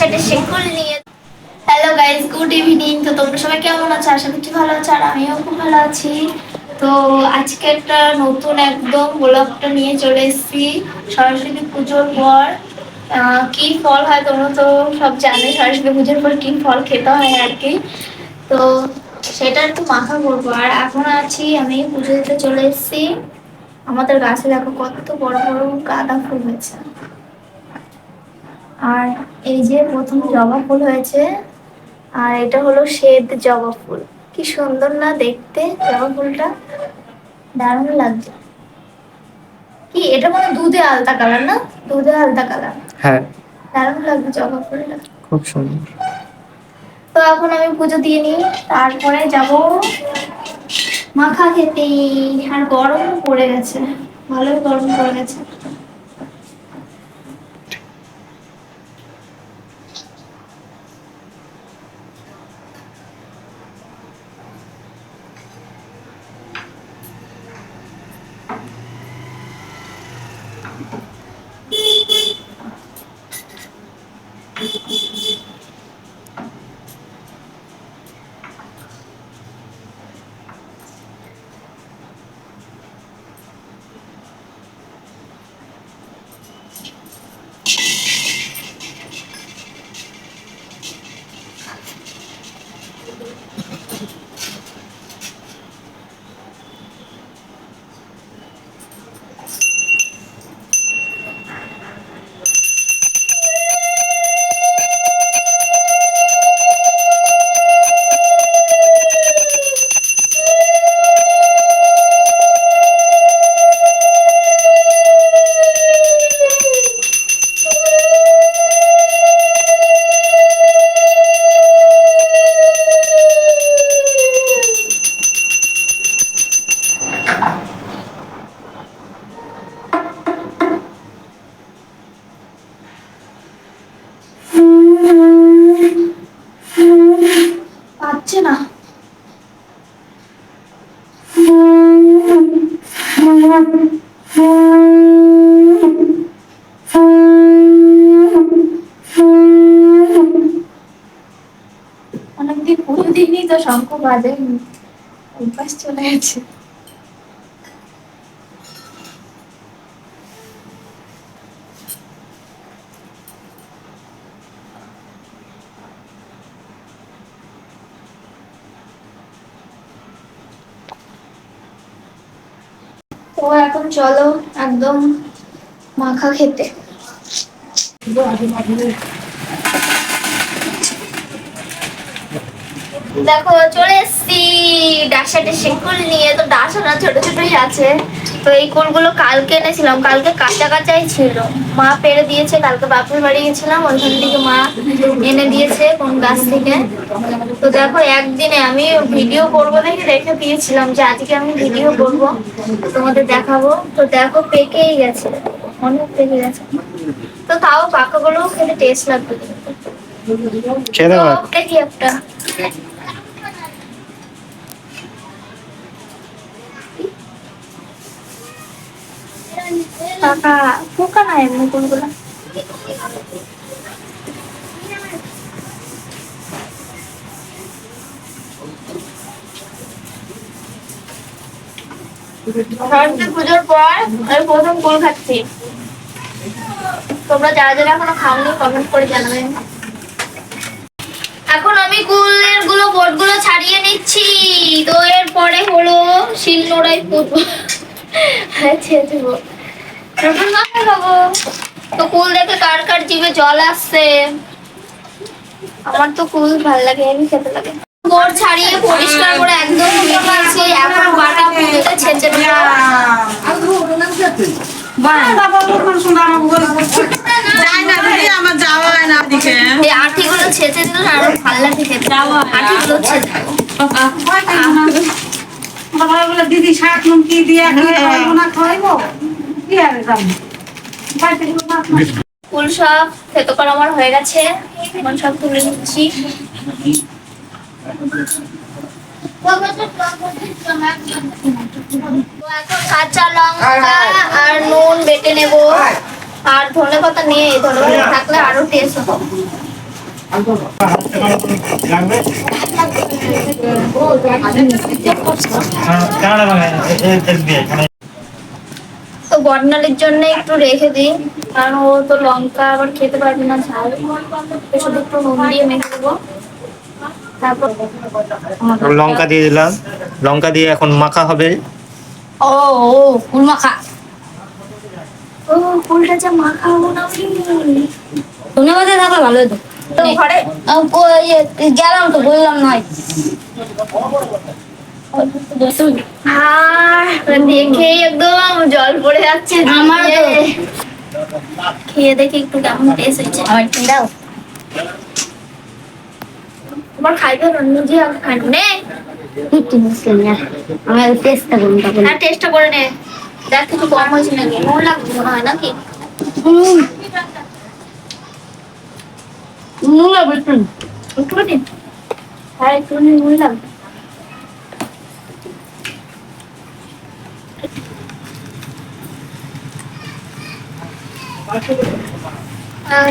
সাথে শেকুল নিয়ে। Hello guys good evening তো তোমরা সবাই কেমন আছো? আশা করছি ভালো আছো, আর আমিও খুব ভালো আছি। তো আজকে একটা নতুন একদম ব্লগটা নিয়ে চলে এসেছি। সরস্বতী পুজোর পর। কি ফল হয় তোমরা তো সব জানে, সরস্বতী পুজোর পর কি ফল খেতে হয় আর কি। তো সেটা একটু মাখা করব আর এখন আছি, আমি পুজো দিতে চলে এসেছি। আমাদের গাছে দেখো কত বড় বড় গাঁদা ফুল হয়েছে। আর এই যে প্রথম জবা ফুল হয়েছে আর এটা হলো শ্বেত জবা ফুল। কি সুন্দর না দেখতে জবা ফুলটা? দারুণ লাগছে। কি এটা মানে দুধে আলতা কালার না? দুধে আলতা কালার। হ্যাঁ। দারুণ লাগছে জবা ফুলটা। খুব সুন্দর। তো এখন আমি পুজো দিয়ে নিই তারপরে যাব মাখা খেতে। আর গরম পড়ে গেছে ভালোই গরম পড়ে গেছে। পুজো তো শঙ্খ বাজে। অভ্যাস চলে গেছে। তো এখন চলো একদম মাখা খেতে। দেখো চলে এসছি। ডাসাটা শিকুল নিয়ে। তো ডাসাটা ছোট ছোটই আছে। তো এই কুলগুলো কালকে এনেছিলাম। কালকে কাঁচা কাঁচাই ছিল। মা পেরে দিয়েছে। কালকে বাপুর বাড়ি গেছিলাম। ওইখান থেকে মা এনে দিয়েছে কোন গাছ থেকে। তো দেখো একদিনে আমি ভিডিও করব দেখে রেখে দিয়েছিলাম যে আজকে আমি ভিডিও করব। তোমাদের দেখাবো। তো দেখো পেকেই গেছে। অনেক পেকে গেছে। তো তাও পাকাগুলোও খেতে টেস্ট লাগবে। দেখি একটা। পাকা পোকা না এমনি সরস্বতী পুজোর পর আমি প্রথম কোল খাচ্ছি তোমরা যারা যারা এখনও খাওনি কমেন্ট করে জানাবেন এখন আমি কুলেরগুলো বোর্ডগুলো ছাড়িয়ে নিচ্ছি। তো এর পরে হলো শিল নোড়াই পুজো ছেড়ে দেবো এখন মাখা খাব তো কুল দেখে কার কার জিভে জল আসছে? আমার তো কুল ভালো লাগে আমি খেতে লাগে। বোর্ড ছাড়িয়ে পরিষ্কার করে একদম ধুয়ে নিয়েছি এখন বাটা পুজোতে ছেঁচে হয় আঠিগুলো ছেঁচে দিলে আরও ভালো লাগে আঠিগুলো ছেঁচে দিদি শাক নুন কি দিয়ে কি খাইবো না? খাইবো? ফুল সব থেতো করা আমার হয়ে গেছে এখন সব তুলে নিচ্ছি কাঁচা লঙ্কা আর নুন বেটে নেব আর ধনে পাতা নিয়ে ধনে পাতা থাকলে আরও টেস্ট হবে তো বর্ণালীর জন্য একটু রেখে দিই কারণ ও তো লঙ্কা আবার খেতে পারবে না ঝাল। শুধু একটু নুন দিয়ে মেখে দেবো। লঙ্কা দিয়ে দিলাম। লঙ্কা দিয়ে এখন মাখা হবে। ও ও ফুল মাখা। ও ফুলটা যা মাখা হব না ধনে পাতা থাকলে ভালো হতো। তো ঘরে? ইয়ে, গেলাম তো বললাম নয়। একদম জল পড়ে যাচ্ছে আমারও তো। খেয়ে দেখি একটু কেমন টেস্ট হয়েছে। আমার একটু দাও। তোমার নিজে আমি খাই না। আমার করুন তখন আর টেস্টটা করে নে। দেখ কিছু কম হয়েছে নাকি। নুন লাগবে মনে হয় নাকি? নুন। লাগবে একটু। একটু দিন হ্যাঁ একটু নুন লাগবে।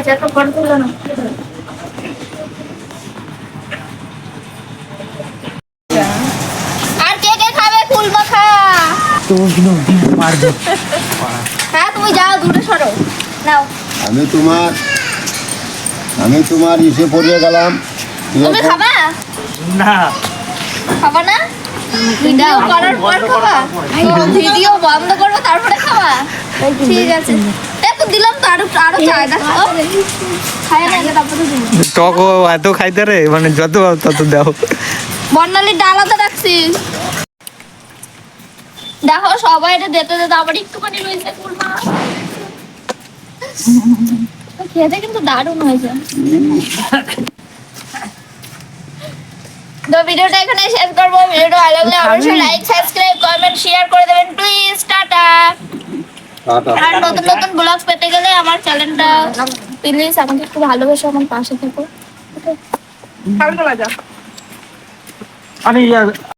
যাকে বড় তুলো না আর কে কে খাবে? ফুল মাখা হ্যাঁ তুমি যাও দূরে সরো। নাও। আমি তোমার আমি তোমার ইসে পড়িয়ে গেলাম। তুমি খাবা? না। খাবা না? ভিডিও করার পর খাবা। ভিডিও বন্ধ করব তারপরে খাবা। ঠিক আছে। দেখো দিলাম তো আরও আরও চাই দেখো। খাই না তারপরে টক এত খাইতে রে মানে যত তত দাও। বর্ণালীর ডালাতে রাখছি দেখো সবাই এটা দিতে দিতে আবার একটুখানি রয়েছে কুলমা খেতে কিন্তু দারুণ হয়েছে। তো ভিডিওটা এখানে শেষ করব। ভিডিওটা ভালো লাগলে অবশ্যই লাইক সাবস্ক্রাইব আর নতুন নতুন ব্লগ পেতে গেলে আমার চ্যানেলটা প্লিজ আমাকে একটু ভালোবেসে আমার পাশে থেকো আরে